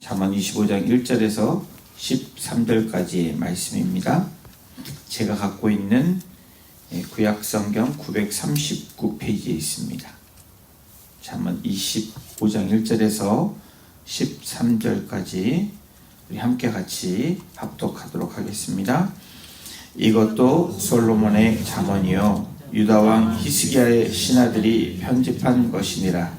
잠언 25장 1절에서 13절까지의 말씀입니다. 제가 갖고 있는 예, 구약 성경 939페이지에 있습니다. 잠언 25장 1절에서 13절까지 우리 함께 같이 합독하도록 하겠습니다. 이것도 솔로몬의 잠언이요 유다 왕 히스기야의 신하들이 편집한 것이니라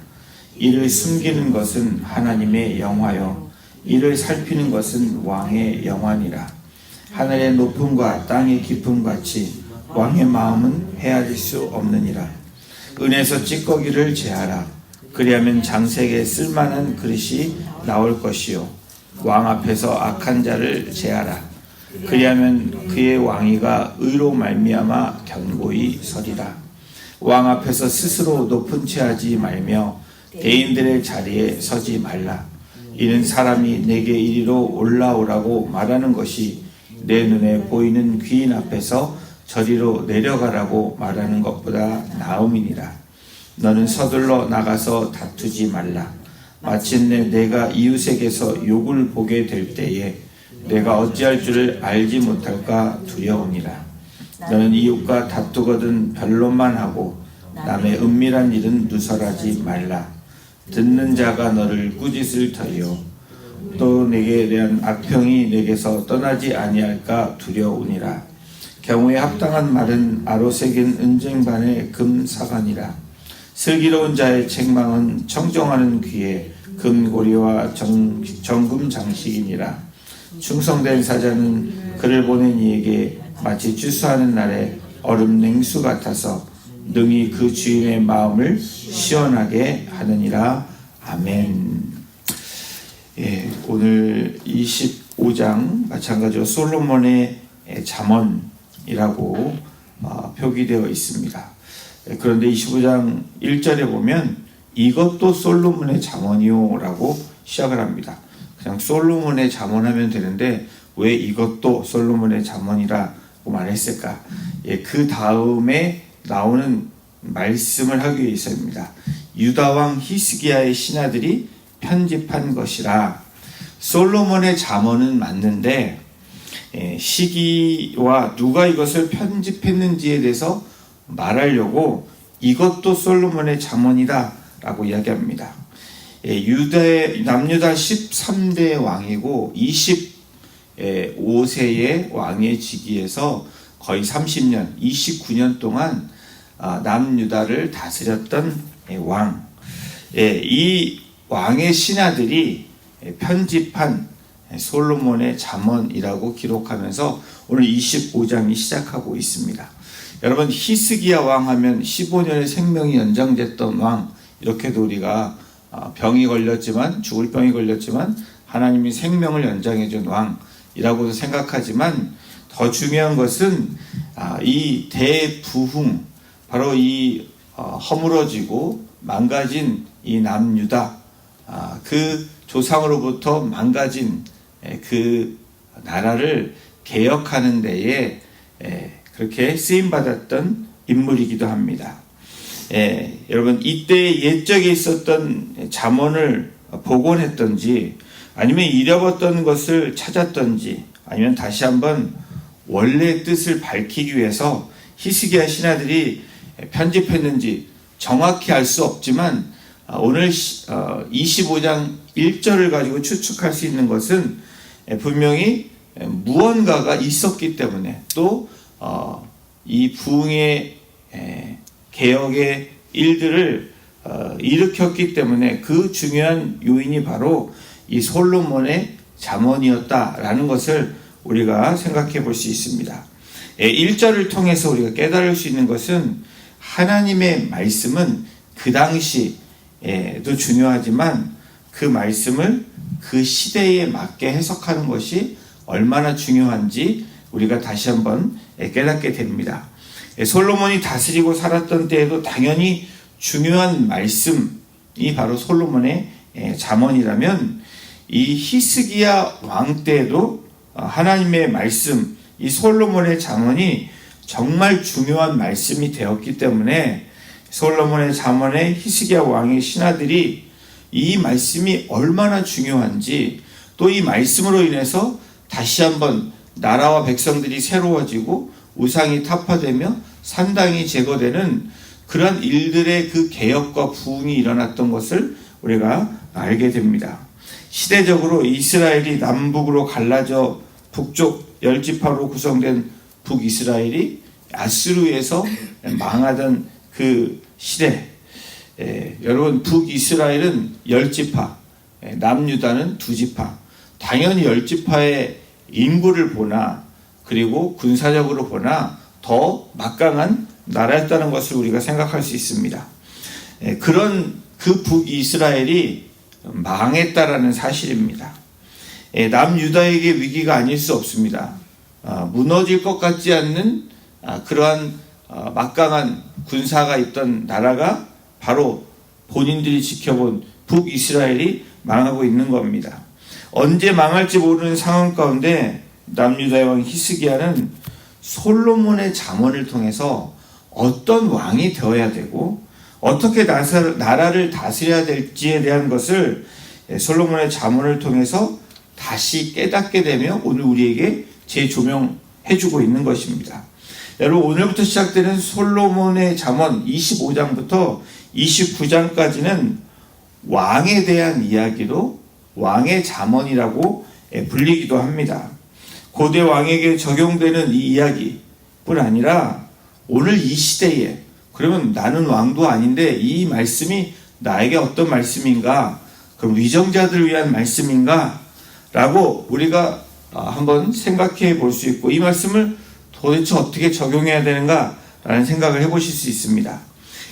이를 숨기는 것은 하나님의 영화요 이를 살피는 것은 왕의 영화니라. 하늘의 높음과 땅의 깊음 같이 왕의 마음은 헤아릴 수 없느니라. 은에서 찌꺼기를 제하라. 그리하면 장색에 쓸만한 그릇이 나올 것이요. 왕 앞에서 악한 자를 제하라. 그리하면 그의 왕위가 의로 말미암아 견고히 서리라. 왕 앞에서 스스로 높은 채 하지 말며 대인들의 자리에 서지 말라 이는 사람이 내게 이리로 올라오라고 말하는 것이 내 눈에 보이는 귀인 앞에서 저리로 내려가라고 말하는 것보다 나음이니라 너는 서둘러 나가서 다투지 말라 마침내 내가 이웃에게서 욕을 보게 될 때에 내가 어찌할 줄을 알지 못할까 두려우니라. 너는 이웃과 다투거든 변론만 하고 남의 은밀한 일은 누설하지 말라. 듣는 자가 너를 꾸짖을 터이요. 또 내게 대한 악평이 내게서 떠나지 아니할까 두려우니라. 경우에 합당한 말은 아로새긴 은쟁반의 금사관이라. 슬기로운 자의 책망은 청정하는 귀에 금고리와 정, 정금 장식이니라. 충성된 사자는 그를 보낸 이에게 마치 주수하는 날에 얼음 냉수 같아서 능히 그 주인의 마음을 시원하게 하느니라. 아멘. 예, 오늘 25장 마찬가지로 솔로몬의 잠언이라고 어, 표기되어 있습니다. 예, 그런데 25장 1절에 보면 이것도 솔로몬의 잠언이요라고 시작을 합니다. 그냥 솔로몬의 잠언하면 되는데 왜 이것도 솔로몬의 잠언이라고 말했을까? 예, 그 다음에 나오는 말씀을 하기 위해서입니다. 유다 왕 히스기야의 신하들이 편집한 것이라 솔로몬의 잠언은 맞는데 예, 시기와 누가 이것을 편집했는지에 대해서 말하려고 이것도 솔로몬의 잠언이다 라고 이야기합니다. 예, 유대 남유다 13대 왕이고 25세의 왕의 직위에서 거의 30년, 29년 동안 아, 남유다를 다스렸던 예, 왕. 예, 이 왕의 신하들이 편집한 솔로몬의 잠언이라고 기록하면서 오늘 25장이 시작하고 있습니다. 여러분 히스기야 왕 하면 15년의 생명이 연장됐던 왕 이렇게도 우리가 아, 병이 걸렸지만 죽을 병이 걸렸지만 하나님이 생명을 연장해 준 왕이라고도 생각하지만 더 중요한 것은 아, 이 대부흥 바로 이 어, 허물어지고 망가진 이 남유다 아, 그 조상으로부터 망가진 그 나라를 개혁하는 데에 그렇게 쓰임 받았던 인물이기도 합니다. 예, 여러분 이때 옛적에 있었던 잠언을 복원했던지 아니면 잃어버렸던 것을 찾았던지 아니면 다시 한번 원래 뜻을 밝히기 위해서 히스기야 신하들이 편집했는지 정확히 알 수 없지만 아, 오늘 25장 어, 1절을 가지고 추측할 수 있는 것은 분명히 무언가가 있었기 때문에 또이 어, 부흥의 개혁의 일들을 어, 일으켰기 때문에 그 중요한 요인이 바로 이 솔로몬의 잠언이었다라는 것을 우리가 생각해 볼 수 있습니다. 1절을 예, 통해서 우리가 깨달을 수 있는 것은 하나님의 말씀은 그 당시에도 중요하지만 그 말씀을 그 시대에 맞게 해석하는 것이 얼마나 중요한지 우리가 다시 한번 깨닫게 됩니다. 예, 솔로몬이 다스리고 살았던 때에도 당연히 중요한 말씀이 바로 솔로몬의 예, 잠언이라면 이 히스기야 왕 때에도 어, 하나님의 말씀, 이 솔로몬의 잠언이 정말 중요한 말씀이 되었기 때문에 솔로몬의 잠언에 히스기야 왕의 신하들이 이 말씀이 얼마나 중요한지 또 이 말씀으로 인해서 다시 한번 나라와 백성들이 새로워지고 우상이 타파되며 산당이 제거되는 그런 일들의 그 개혁과 부흥이 일어났던 것을 우리가 알게 됩니다. 시대적으로 이스라엘이 남북으로 갈라져 북쪽 열지파로 구성된 북이스라엘이 아스루에서 망하던 그 시대. 에, 여러분 북이스라엘은 열지파, 에, 남유다는 두지파. 당연히 열지파의 인구를 보나 그리고 군사적으로 보나 더 막강한 나라였다는 것을 우리가 생각할 수 있습니다. 에, 그런 그 북이스라엘이 망했다라는 사실입니다. 예, 남유다에게 위기가 아닐 수 없습니다. 아, 무너질 것 같지 않는 아, 그러한 아, 막강한 군사가 있던 나라가 바로 본인들이 지켜본 북이스라엘이 망하고 있는 겁니다. 언제 망할지 모르는 상황 가운데 남유다의 왕 히스기야는 솔로몬의 잠언을 통해서 어떤 왕이 되어야 되고 어떻게 나라를 다스려야 될지에 대한 것을 예, 솔로몬의 잠언을 통해서 다시 깨닫게 되며 오늘 우리에게 재조명해주고 있는 것입니다. 여러분 오늘부터 시작되는 솔로몬의 잠언 25장부터 29장까지는 왕에 대한 이야기로 왕의 잠언이라고 예, 불리기도 합니다. 고대 왕에게 적용되는 이 이야기뿐 아니라 오늘 이 시대에 그러면 나는 왕도 아닌데 이 말씀이 나에게 어떤 말씀인가? 그럼 위정자들을 위한 말씀인가? 라고 우리가 아, 한번 생각해 볼 수 있고 이 말씀을 도대체 어떻게 적용해야 되는가? 라는 생각을 해보실 수 있습니다.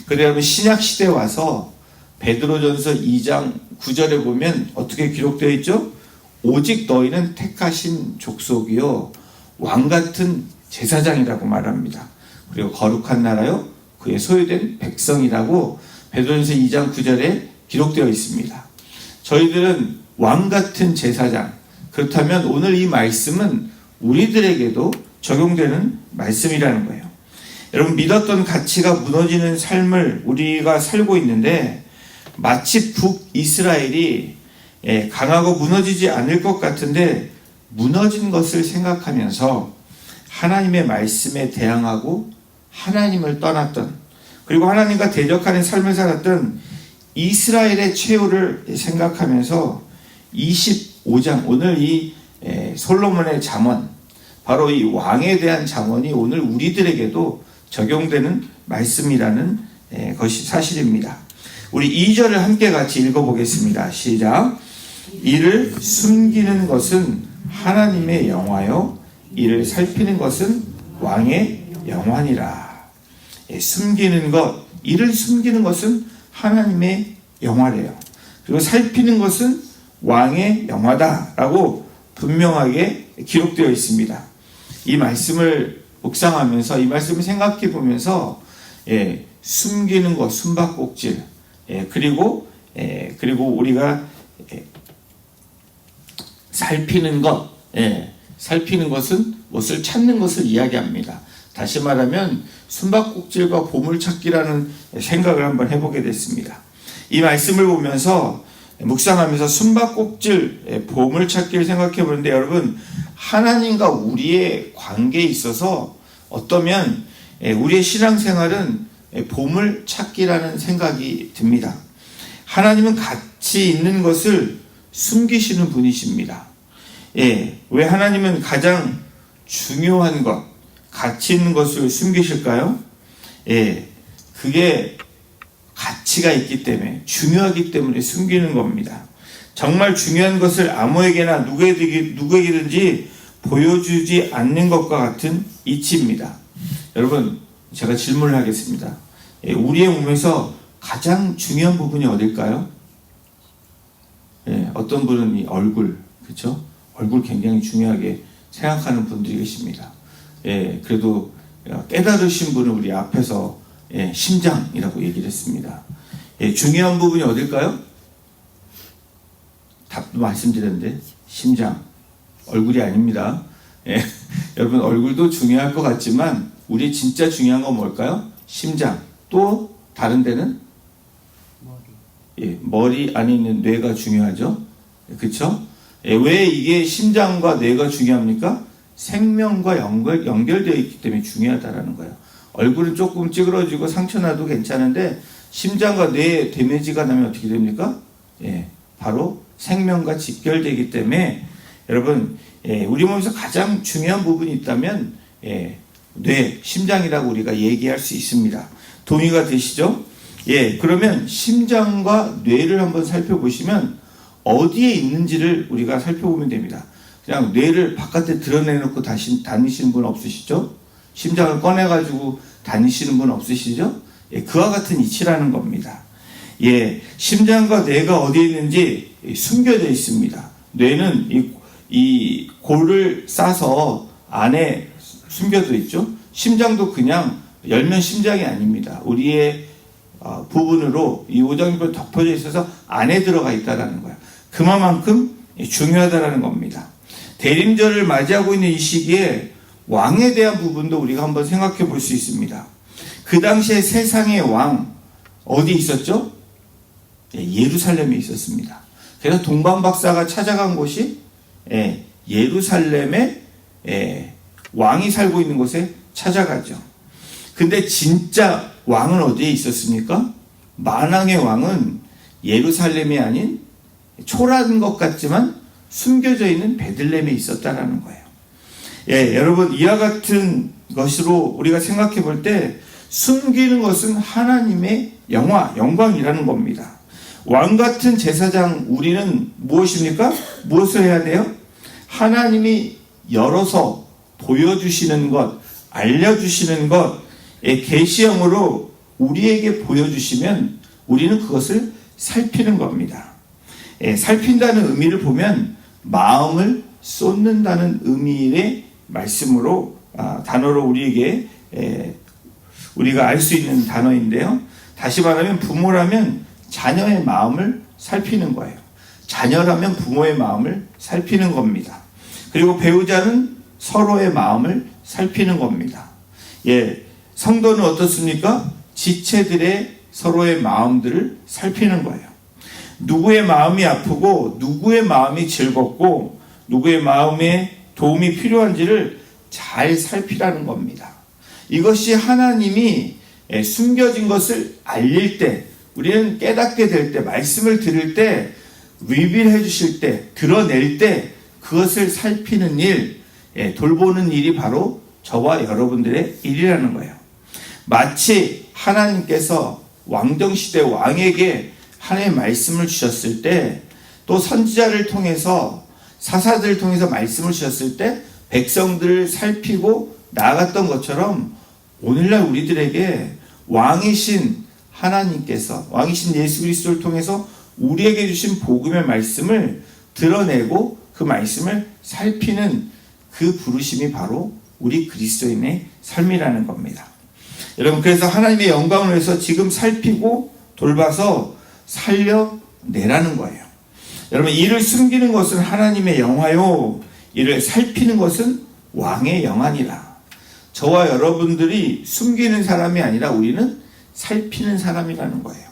그런데 여러분 신약 시대에 와서 베드로전서 2장 9절에 보면 어떻게 기록되어 있죠? 오직 너희는 택하신 족속이요 왕 같은 제사장이라고 말합니다. 그리고 거룩한 나라요 그의 소유된 백성이라고 베드로전서 2장 9절에 기록되어 있습니다. 저희들은 왕 같은 제사장 그렇다면 오늘 이 말씀은 우리들에게도 적용되는 말씀이라는 거예요. 여러분 믿었던 가치가 무너지는 삶을 우리가 살고 있는데 마치 북이스라엘이 예, 강하고 무너지지 않을 것 같은데 무너진 것을 생각하면서 하나님의 말씀에 대항하고 하나님을 떠났던 그리고 하나님과 대적하는 삶을 살았던 이스라엘의 최후를 생각하면서 25장 오늘 이 솔로몬의 잠언 바로 이 왕에 대한 잠언이 오늘 우리들에게도 적용되는 말씀이라는 것이 사실입니다. 우리 2절을 함께 같이 읽어보겠습니다. 시작. 이를 숨기는 것은 하나님의 영화요, 이를 살피는 것은 왕의 영환이라. 숨기는 것, 이를 숨기는 것은 하나님의 영화래요. 그리고 살피는 것은 왕의 영화다라고 분명하게 기록되어 있습니다. 이 말씀을 묵상하면서 이 말씀을 생각해 보면서 예, 숨기는 것, 숨바꼭질, 예, 그리고 예, 그리고 우리가 예, 살피는 것, 예, 살피는 것은 무엇을 찾는 것을 이야기합니다. 다시 말하면 숨바꼭질과 보물찾기라는 생각을 한번 해보게 됐습니다. 이 말씀을 보면서 묵상하면서 숨바꼭질, 예, 보물 찾기를 생각해 보는데 여러분 하나님과 우리의 관계에 있어서 어떠면 예, 우리의 신앙생활은 예, 보물 찾기라는 생각이 듭니다. 하나님은 가치 있는 것을 숨기시는 분이십니다. 예, 왜 하나님은 가장 중요한 것, 가치 있는 것을 숨기실까요? 예, 그게 가치가 있기 때문에, 중요하기 때문에 숨기는 겁니다. 정말 중요한 것을 아무에게나 누구에게든지 보여주지 않는 것과 같은 이치입니다. 여러분, 제가 질문을 하겠습니다. 예, 우리의 몸에서 가장 중요한 부분이 어딜까요? 예, 어떤 분은 이 얼굴, 그렇죠? 얼굴 굉장히 중요하게 생각하는 분들이 계십니다. 예, 그래도 깨달으신 분은 우리 앞에서 예, 심장이라고 얘기를 했습니다. 예, 중요한 부분이 어딜까요? 답도 말씀드렸는데 심장, 얼굴이 아닙니다. 예, 여러분 얼굴도 중요할 것 같지만 우리 진짜 중요한 건 뭘까요? 심장. 또 다른 데는 예, 머리 안에 있는 뇌가 중요하죠. 그렇죠? 예, 왜 이게 심장과 뇌가 중요합니까? 생명과 연결, 연결되어 있기 때문에 중요하다라는 거예요. 얼굴은 조금 찌그러지고 상처나도 괜찮은데 심장과 뇌에 데미지가 나면 어떻게 됩니까? 예, 바로 생명과 직결되기 때문에 여러분 예, 우리 몸에서 가장 중요한 부분이 있다면 예, 뇌, 심장이라고 우리가 얘기할 수 있습니다. 동의가 되시죠? 예, 그러면 심장과 뇌를 한번 살펴보시면 어디에 있는지를 우리가 살펴보면 됩니다. 그냥 뇌를 바깥에 드러내놓고 다니시는 분 없으시죠? 심장을 꺼내가지고 다니시는 분 없으시죠? 예, 그와 같은 이치라는 겁니다. 예, 심장과 뇌가 어디에 있는지 숨겨져 있습니다. 뇌는 이, 이 골을 싸서 안에 숨겨져 있죠. 심장도 그냥 열면 심장이 아닙니다. 우리의 어, 부분으로 이 오장육부로 덮어져 있어서 안에 들어가 있다라는 거예요. 그만큼 중요하다라는 겁니다. 대림절을 맞이하고 있는 이 시기에 왕에 대한 부분도 우리가 한번 생각해 볼 수 있습니다. 그 당시에 세상의 왕 어디 있었죠? 예, 예루살렘에 있었습니다. 그래서 동방 박사가 찾아간 곳이 예, 예루살렘에 예, 왕이 살고 있는 곳에 찾아가죠. 근데 진짜 왕은 어디에 있었습니까? 만왕의 왕은 예루살렘이 아닌 초라한 것 같지만 숨겨져 있는 베들렘에 있었다라는 거예요. 예, 여러분 이와 같은 것으로 우리가 생각해 볼 때 숨기는 것은 하나님의 영화, 영광이라는 겁니다. 왕 같은 제사장 우리는 무엇입니까? 무엇을 해야 돼요? 하나님이 열어서 보여주시는 것, 알려주시는 것의 계시형으로 우리에게 보여주시면 우리는 그것을 살피는 겁니다. 예, 살핀다는 의미를 보면 마음을 쏟는다는 의미의 말씀으로 아, 단어로 우리에게 예, 우리가 알 수 있는 단어인데요. 다시 말하면 부모라면 자녀의 마음을 살피는 거예요. 자녀라면 부모의 마음을 살피는 겁니다. 그리고 배우자는 서로의 마음을 살피는 겁니다. 예, 성도는 어떻습니까? 지체들의 서로의 마음들을 살피는 거예요. 누구의 마음이 아프고 누구의 마음이 즐겁고 누구의 마음에 도움이 필요한지를 잘 살피라는 겁니다. 이것이 하나님이 예, 숨겨진 것을 알릴 때 우리는 깨닫게 될 때 말씀을 들을 때 리빌해 주실 때 드러낼 때 그것을 살피는 일 예, 돌보는 일이 바로 저와 여러분들의 일이라는 거예요. 마치 하나님께서 왕정시대 왕에게 하나님의 말씀을 주셨을 때 또 선지자를 통해서 사사들을 통해서 말씀을 주셨을 때 백성들을 살피고 나아갔던 것처럼 오늘날 우리들에게 왕이신 하나님께서 왕이신 예수 그리스도를 통해서 우리에게 주신 복음의 말씀을 드러내고 그 말씀을 살피는 그 부르심이 바로 우리 그리스도인의 삶이라는 겁니다. 여러분 그래서 하나님의 영광을 위해서 지금 살피고 돌봐서 살려내라는 거예요. 여러분 이를 숨기는 것은 하나님의 영화요 이를 살피는 것은 왕의 영안이라. 저와 여러분들이 숨기는 사람이 아니라 우리는 살피는 사람이라는 거예요.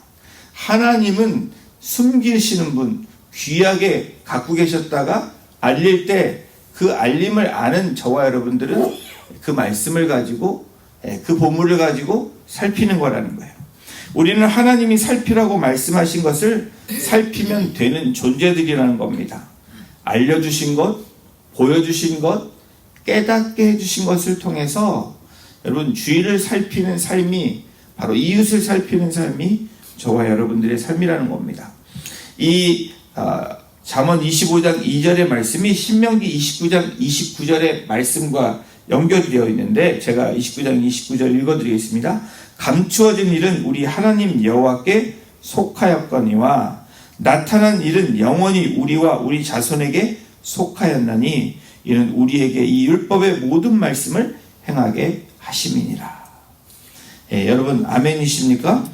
하나님은 숨기시는 분, 귀하게 갖고 계셨다가 알릴 때 그 알림을 아는 저와 여러분들은 그 말씀을 가지고 예, 그 보물을 가지고 살피는 거라는 거예요. 우리는 하나님이 살피라고 말씀하신 것을 살피면 되는 존재들이라는 겁니다. 알려주신 것, 보여주신 것, 깨닫게 해주신 것을 통해서 여러분 주의를 살피는 삶이 바로 이웃을 살피는 삶이 저와 여러분들의 삶이라는 겁니다. 이 아, 잠언 25장 2절의 말씀이 신명기 29장 29절의 말씀과 연결되어 있는데 제가 29장 29절 읽어드리겠습니다. 감추어진 일은 우리 하나님 여호와께 속하였거니와 나타난 일은 영원히 우리와 우리 자손에게 속하였나니 이는 우리에게 이 율법의 모든 말씀을 행하게 하심이니라. 예, 여러분 아멘이십니까?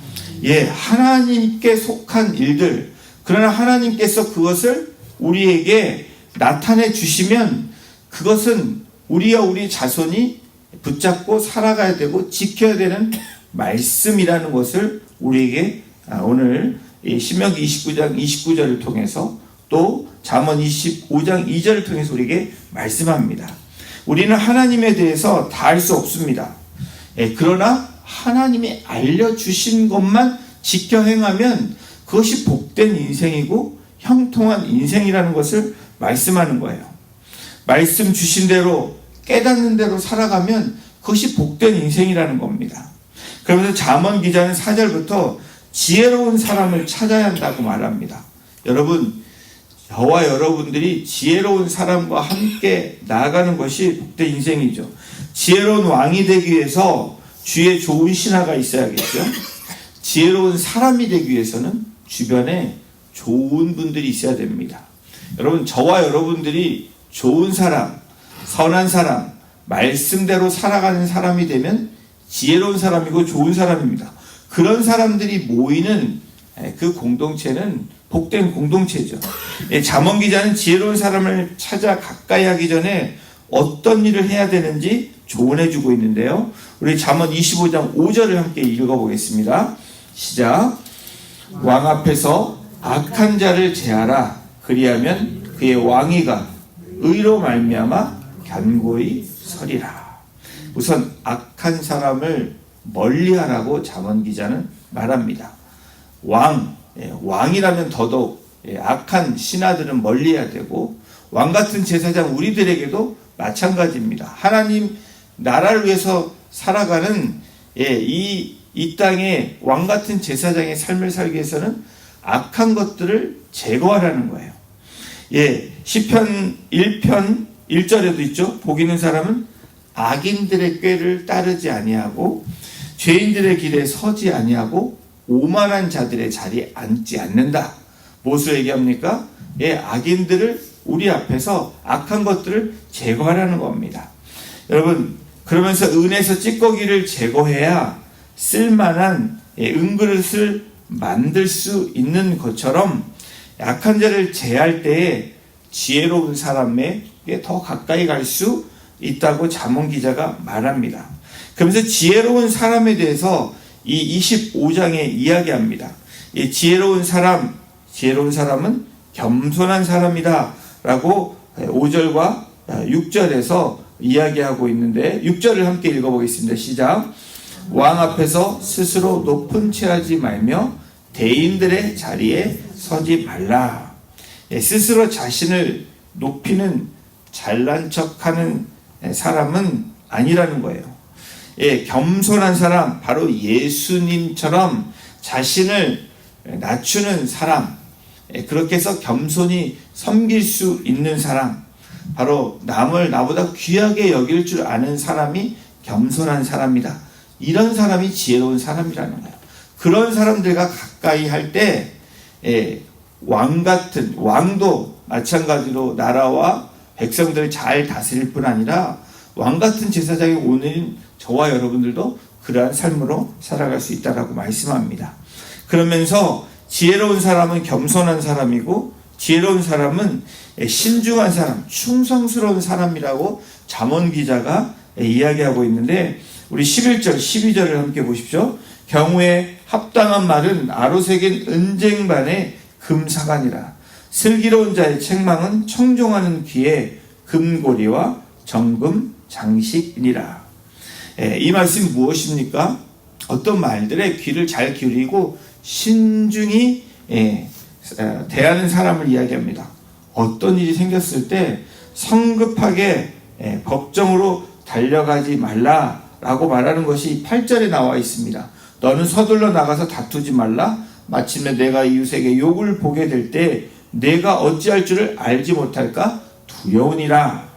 예, 하나님께 속한 일들 그러나 하나님께서 그것을 우리에게 나타내 주시면 그것은 우리와 우리 자손이 붙잡고 살아가야 되고 지켜야 되는 말씀이라는 것을 우리에게 아, 오늘 신명기 29장 29절을 통해서 또 잠언 25장 2절을 통해서 우리에게 말씀합니다. 우리는 하나님에 대해서 다 알 수 없습니다. 예, 그러나 하나님이 알려주신 것만 지켜 행하면 그것이 복된 인생이고 형통한 인생이라는 것을 말씀하는 거예요. 말씀 주신 대로 깨닫는 대로 살아가면 그것이 복된 인생이라는 겁니다. 그러면서 잠언 기자는 4절부터 지혜로운 사람을 찾아야 한다고 말합니다. 여러분, 저와 여러분들이 지혜로운 사람과 함께 나아가는 것이 복된 인생이죠. 지혜로운 왕이 되기 위해서 주의 좋은 신하가 있어야겠죠. 지혜로운 사람이 되기 위해서는 주변에 좋은 분들이 있어야 됩니다. 여러분, 저와 여러분들이 좋은 사람, 선한 사람, 말씀대로 살아가는 사람이 되면 지혜로운 사람이고 좋은 사람입니다. 그런 사람들이 모이는 그 공동체는 복된 공동체죠. 예, 잠언 기자는 지혜로운 사람을 찾아 가까이 하기 전에 어떤 일을 해야 되는지 조언해 주고 있는데요. 우리 잠언 25장 5절을 함께 읽어 보겠습니다. 시작. 왕 앞에서 악한 자를 제하라. 그리하면 그의 왕위가 의로 말미암아 견고히 서리라. 우선 악한 사람을 멀리하라고 잠언 기자는 말합니다. 왕, 예, 왕이라면 더더욱 예, 악한 신하들은 멀리해야 되고 왕 같은 제사장 우리들에게도 마찬가지입니다. 하나님 나라를 위해서 살아가는 예, 이, 이 땅에 왕 같은 제사장의 삶을 살기 위해서는 악한 것들을 제거하라는 거예요. 예, 시편 1편 1절에도 있죠. 복 있는 사람은 악인들의 꾀를 따르지 아니하고 죄인들의 길에 서지 아니하고 오만한 자들의 자리에 앉지 않는다. 무엇을 얘기합니까? 예, 악인들을 우리 앞에서 악한 것들을 제거하라는 겁니다. 여러분, 그러면서 은에서 찌꺼기를 제거해야 쓸만한 예, 은그릇을 만들 수 있는 것처럼 약한 자를 제할 때에 지혜로운 사람에게 더 가까이 갈 수 있다고 자문 기자가 말합니다. 그러면서 지혜로운 사람에 대해서 이 25장에 이야기합니다. 이 지혜로운 사람, 지혜로운 사람은 겸손한 사람이다. 라고 5절과 6절에서 이야기하고 있는데 6절을 함께 읽어보겠습니다. 시작. 왕 앞에서 스스로 높은 체하지 말며 대인들의 자리에 서지 말라. 예, 스스로 자신을 높이는 잘난 척하는 사람은 아니라는 거예요. 예, 겸손한 사람, 바로 예수님처럼 자신을 낮추는 사람, 예, 그렇게 해서 겸손히 섬길 수 있는 사람, 바로 남을 나보다 귀하게 여길 줄 아는 사람이 겸손한 사람이다. 이런 사람이 지혜로운 사람이라는 거예요. 그런 사람들과 가까이 할 때, 예, 왕 같은, 왕도 마찬가지로 나라와 백성들을 잘 다스릴 뿐 아니라 왕 같은 제사장이 오는 저와 여러분들도 그러한 삶으로 살아갈 수 있다라고 말씀합니다. 그러면서 지혜로운 사람은 겸손한 사람이고 지혜로운 사람은 신중한 사람, 충성스러운 사람이라고 잠언 기자가 이야기하고 있는데 우리 11절, 12절을 함께 보십시오. 경우에 합당한 말은 아로새긴 은쟁반의 금사관이라. 슬기로운 자의 책망은 청종하는 귀에 금고리와 정금 장식이니라. 예, 이 말씀이 무엇입니까? 어떤 말들에 귀를 잘 기울이고 신중히 예, 대하는 사람을 이야기합니다. 어떤 일이 생겼을 때 성급하게 예, 법정으로 달려가지 말라라고 말하는 것이 8절에 나와 있습니다. 너는 서둘러 나가서 다투지 말라. 마침내 내가 이웃에게 욕을 보게 될 때 내가 어찌할 줄을 알지 못할까 두려우니라.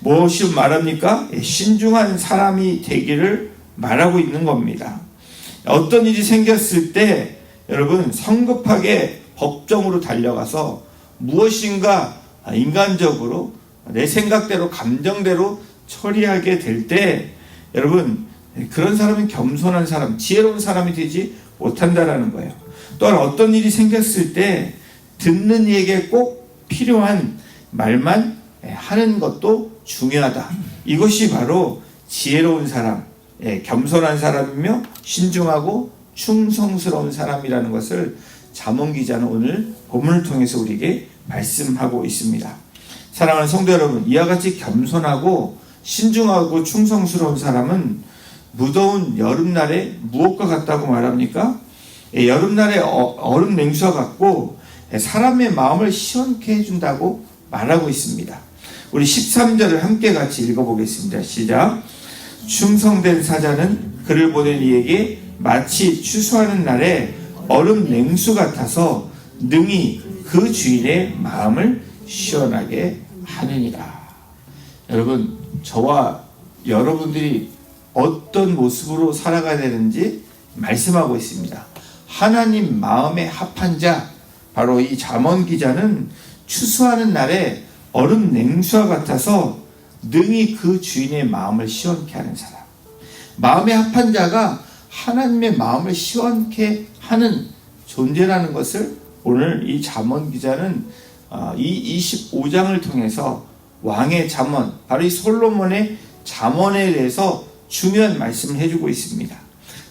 무엇이 말합니까? 예, 신중한 사람이 되기를 말하고 있는 겁니다. 어떤 일이 생겼을 때 여러분 성급하게 법정으로 달려가서 무엇인가 인간적으로 내 생각대로 감정대로 처리하게 될 때 여러분 그런 사람은 겸손한 사람, 지혜로운 사람이 되지 못한다라는 거예요. 또한 어떤 일이 생겼을 때 듣는 이에게 꼭 필요한 말만 하는 것도 중요하다. 이것이 바로 지혜로운 사람, 겸손한 사람이며 신중하고 충성스러운 사람이라는 것을 잠언 기자는 오늘 본문을 통해서 우리에게 말씀하고 있습니다. 사랑하는 성도 여러분, 이와 같이 겸손하고 신중하고 충성스러운 사람은 무더운 여름날에 무엇과 같다고 말합니까? 예, 여름날에 어- 얼음 냉수와 같고 예, 사람의 마음을 시원케 해준다고 말하고 있습니다. 우리 13절을 함께 같이 읽어보겠습니다. 시작. 충성된 사자는 그를 보낸 이에게 마치 추수하는 날에 얼음 냉수 같아서 능히 그 주인의 마음을 시원하게 하느니라. 여러분, 저와 여러분들이 어떤 모습으로 살아가야 되는지 말씀하고 있습니다. 하나님 마음에 합한 자, 바로 이 잠언 기자는 추수하는 날에 얼음 냉수와 같아서 능히 그 주인의 마음을 시원케 하는 사람. 마음에 합한 자가 하나님의 마음을 시원케 하는 존재라는 것을 오늘 이 잠언 기자는 어, 이 25장을 통해서 왕의 잠언, 바로 이 솔로몬의 잠언에 대해서 중요한 말씀을 해주고 있습니다.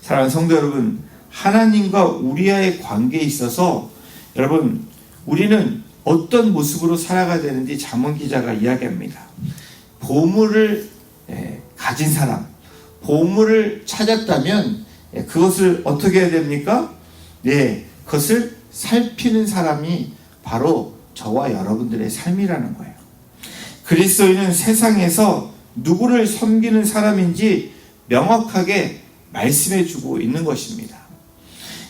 사랑하는 성도 여러분, 하나님과 우리와의 관계에 있어서 여러분 우리는 어떤 모습으로 살아가야 되는지 잠언 기자가 이야기합니다. 보물을 예, 가진 사람, 보물을 찾았다면 예, 그것을 어떻게 해야 됩니까? 네, 그것을 살피는 사람이 바로 저와 여러분들의 삶이라는 거예요. 그리스도인은 세상에서 누구를 섬기는 사람인지 명확하게 말씀해 주고 있는 것입니다.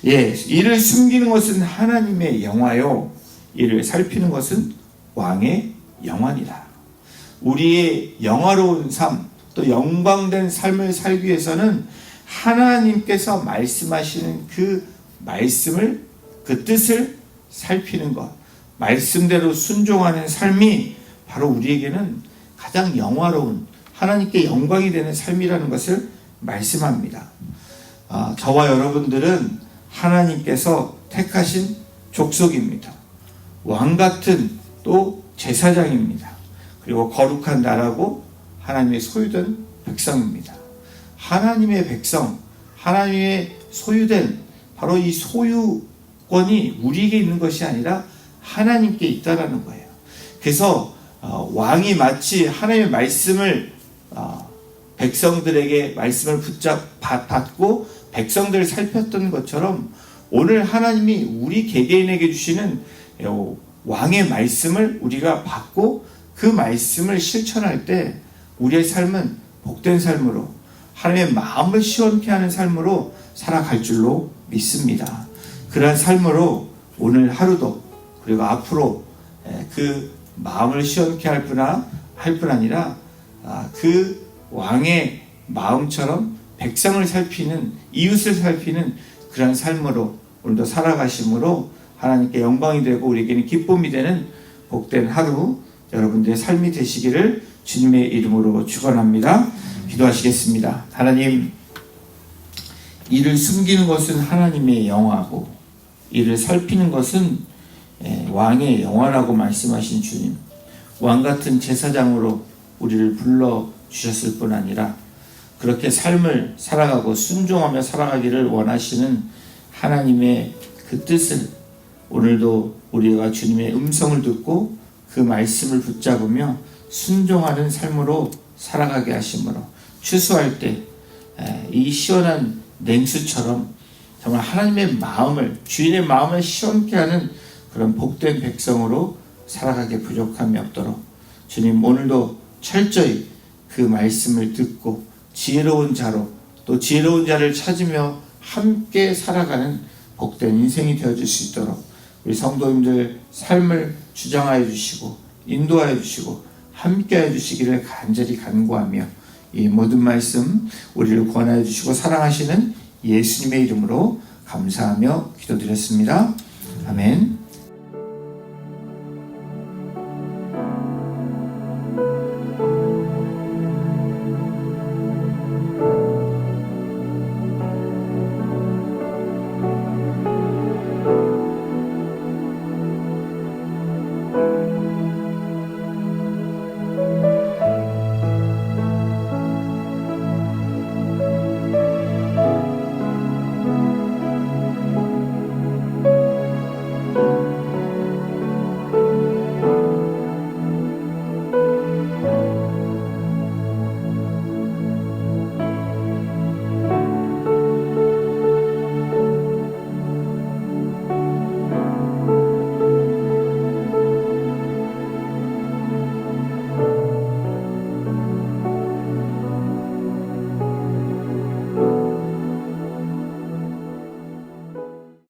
예, 이를 숨기는 것은 하나님의 영화요. 이를 살피는 것은 왕의 영환이다. 우리의 영화로운 삶, 또 영광된 삶을 살기 위해서는 하나님께서 말씀하시는 그 말씀을, 그 뜻을 살피는 것, 말씀대로 순종하는 삶이 바로 우리에게는 가장 영화로운 하나님께 영광이 되는 삶이라는 것을 말씀합니다. 아, 저와 여러분들은 하나님께서 택하신 족속입니다. 왕 같은 또 제사장입니다. 그리고 거룩한 나라고 하나님의 소유된 백성입니다. 하나님의 백성, 하나님의 소유된 바로 이 소유권이 우리에게 있는 것이 아니라 하나님께 있다라는 거예요. 그래서 어, 왕이 마치 하나님의 말씀을 어, 백성들에게 말씀을 붙잡 받고 백성들을 살폈던 것처럼 오늘 하나님이 우리 개개인에게 주시는 어, 왕의 말씀을 우리가 받고 그 말씀을 실천할 때 우리의 삶은 복된 삶으로 하나님의 마음을 시원케 하는 삶으로 살아갈 줄로 믿습니다. 그러한 삶으로 오늘 하루도 그리고 앞으로 에, 그 마음을 시원케 할 뿐아 할 뿐 아니라 아, 그 왕의 마음처럼 백성을 살피는 이웃을 살피는 그런 삶으로 오늘도 살아가심으로 하나님께 영광이 되고 우리에게는 기쁨이 되는 복된 하루 여러분들의 삶이 되시기를 주님의 이름으로 축원합니다. 기도하시겠습니다. 하나님 이를 숨기는 것은 하나님의 영화고 이를 살피는 것은 예, 왕의 영화라고 말씀하신 주님 왕 같은 제사장으로 우리를 불러 주셨을 뿐 아니라 그렇게 삶을 살아가고 순종하며 살아가기를 원하시는 하나님의 그 뜻을 오늘도 우리가 주님의 음성을 듣고 그 말씀을 붙잡으며 순종하는 삶으로 살아가게 하심으로 추수할 때 이 시원한 냉수처럼 정말 하나님의 마음을 주인의 마음을 시원케 하는 그런 복된 백성으로 살아가게 부족함이 없도록 주님 오늘도 철저히 그 말씀을 듣고 지혜로운 자로 또 지혜로운 자를 찾으며 함께 살아가는 복된 인생이 되어줄 수 있도록 우리 성도님들 삶을 주장하여 주시고 인도하여 주시고 함께하여 주시기를 간절히 간구하며 이 모든 말씀 우리를 권하여 주시고 사랑하시는 예수님의 이름으로 감사하며 기도드렸습니다. 아멘.